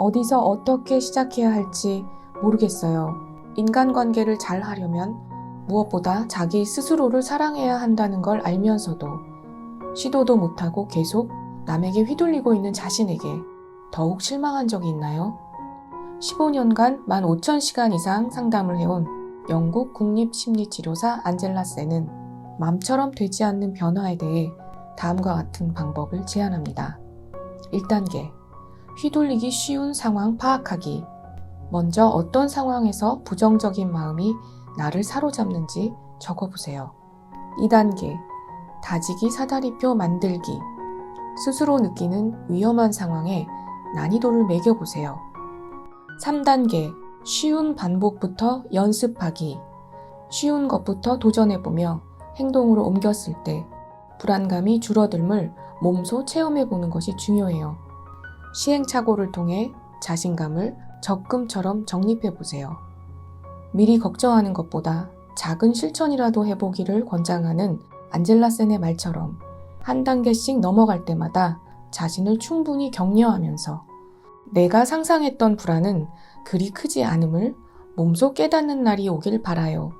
어디서 어떻게 시작해야 할지 모르겠어요. 인간관계를 잘 하려면 무엇보다 자기 스스로를 사랑해야 한다는 걸 알면서도 시도도 못하고 계속 남에게 휘둘리고 있는 자신에게 더욱 실망한 적이 있나요? 15년간 15,000시간 이상 상담을 해온 영국 국립심리치료사 안젤라 센은 맘처럼 되지 않는 변화에 대해 다음과 같은 방법을 제안합니다. 1단계. 휘둘리기 쉬운 상황 파악하기. 먼저 어떤 상황에서 부정적인 마음이 나를 사로잡는지 적어보세요. 2단계. 다지기 사다리표 만들기. 스스로 느끼는 위험한 상황에 난이도를 매겨보세요. 3단계. 쉬운 반복부터 연습하기. 쉬운 것부터 도전해보며 행동으로 옮겼을 때 불안감이 줄어들물 몸소 체험해보는 것이 중요해요. 시행착오를 통해 자신감을 적금처럼 적립해 보세요. 미리 걱정하는 것보다 작은 실천이라도 해보기를 권장하는 안젤라 센의 말처럼 한 단계씩 넘어갈 때마다 자신을 충분히 격려하면서 내가 상상했던 불안은 그리 크지 않음을 몸소 깨닫는 날이 오길 바라요.